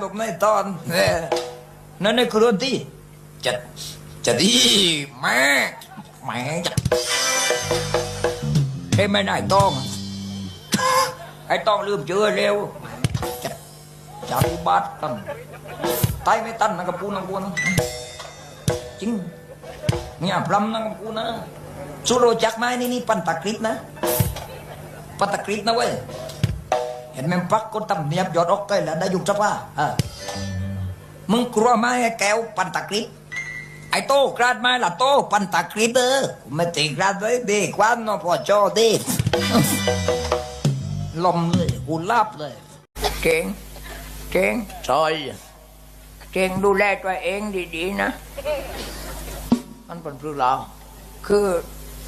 หลบในตอนเนี่ยนั่นในครัวที่จะจะดีแม่แม่จะเฮ้ยไม่ได้ต้อง ไอ้ต้องลืมเจอเร็วจะจะบัติกันตายไม่ตันนะกับกูนะกูนะจริงเนี่ยพรำนะกับกูนะสุโรจักไหมนี่นี่ปันตะกริดนะปันตะกริดนะเว้ย เห็นแม่งปักก็ตำเนียบยอดออกใกล้แล้วได้ยุบสภาเออมึงกลัวไหมไอ้แก้วปันตะกริดไอ้โต้กราดไหมล่ะโต้ปันตะกริดเออไม่ติกราดไว้ดีกว่าเนอพอจอดีลมเลยกูลาบเลย เก่งเก่งซอยเก่งดูแลตัวเองดีๆนะ มันเป็นเพื่อเรา คือ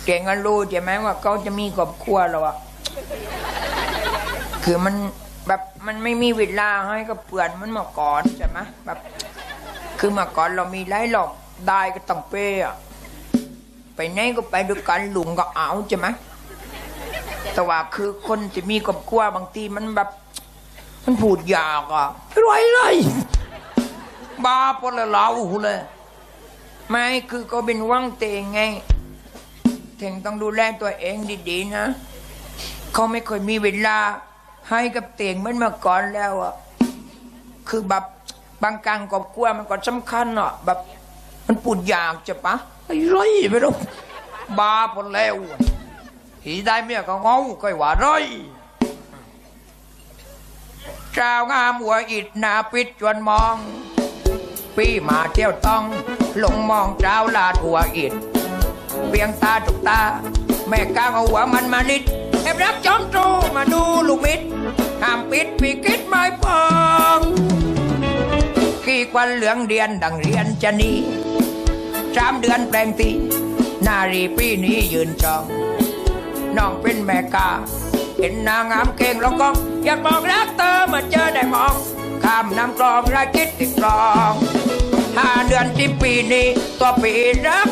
เก่งกันรู้ใช่ไหมว่าเขาจะมีครอบครัวแล้วอะ คือมันแบบมันไม่มีเวลาให้กับเพื่อนมันมาก่อนใช่ไหมแบบคือมาก่อนเรามีไรหรอกได้ก็ต้องเป้อะไปไหนก็ไปด้วยกันลุงก็เอาใช่ไหมแต่ว่าคือคนที่มีครอบครัวบางทีมันแบบ มันพูดยากอะไรเลยบ้าปละเราเลย ไม่คือก็เป็นว่างเตงไงเทงต้องดูแลตัวเองดีๆนะ เขาไม่เคยมีเวลา ให้กับเตียงเหมือนเมื่อก่อนแล้วอะคือแบบบางกลางกอบกลัวมันก็สำคัญอะแบบ มันปูดยากจะปะไอ้ไรไม่รู้บาพอแล้วหีได้เมียก็เงาค่อยว่าไรเจ้างามหัวอิดหนาปิดจวนมองปีมาเที่ยวต้องลงมองเจ้าลาดหัวอิดเบียงตาจุกตา แม่ก้างเอาหัวมันมานิด รักจอมโตมาดูลูกมิดห้ามปิดปีกิดไม่พองกี่ควันเหลืองเดียนดังเรียนจะนีสามเดือนแปลงตีนารีปีนี้ยืนจองน้องเป็นแม่กา เห็นนางงามเก่งแล้วก็อยากบอกรักเธอเมื่อเจอได้มองข้ามน้ำกรองราคิดติดกรองห้าเดือนที่ปีนี้ตัวปีรัก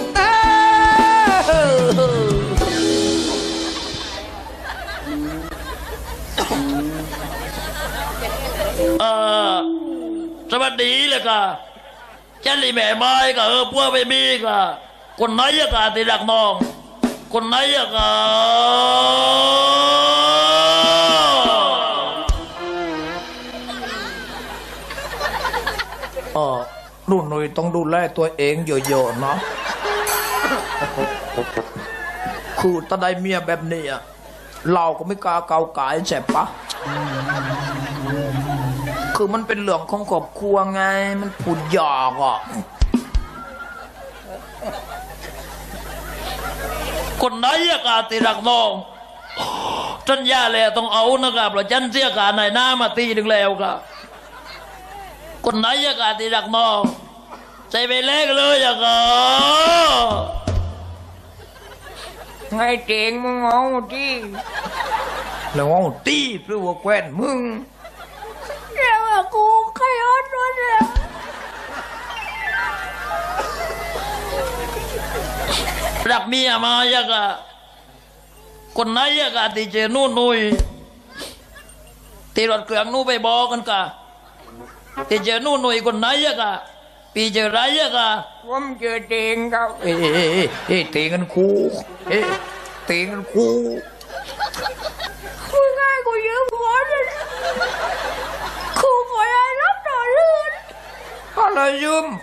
เออสวัสดีเลยค่ะเจลลี่แม่ไม้ก็เออพวกไม่มีก็คนไหนอะกะติรักน้อง คนไหนอะกะเออรุ่นหนุ่ยต้องดูแลตัวเองเยอะๆเนาะคือถ้าได้เมียแบบนี้อะเราก็ไม่กล้าเกาไก่ใช่ปะ คือมันเป็นเรื่องของครอบครัวไง มันพูดยากอะคนไหนอะกะติรักน้องสัญญาแล้วต้องเอานะครับเราจันเสียกาในหน้ามาตีหนึ่งแล้วครับคนไหนอะกะติรักน้องใจไปเล็กเลยอะกะไงเจ๋งมึงเอาที่แล้วเอาตีเพื่อว่าแควนมึง เรียกว่ากูขยันวันเนี่ย รักเมียมาอยากะคนไหนอยากะที่เจนู่นนุยตีรถเครื่องนู่ไปบอกกันกะที่เจนู่นนุยคนไหนอยากะปีเจอไรอยากะผมเจอเจ๋งครับเอ้เอ้เอ้ยเอ้ยเตะกันคูเอ้เตะกันคู มึงไงกูยืมหัวเลย กู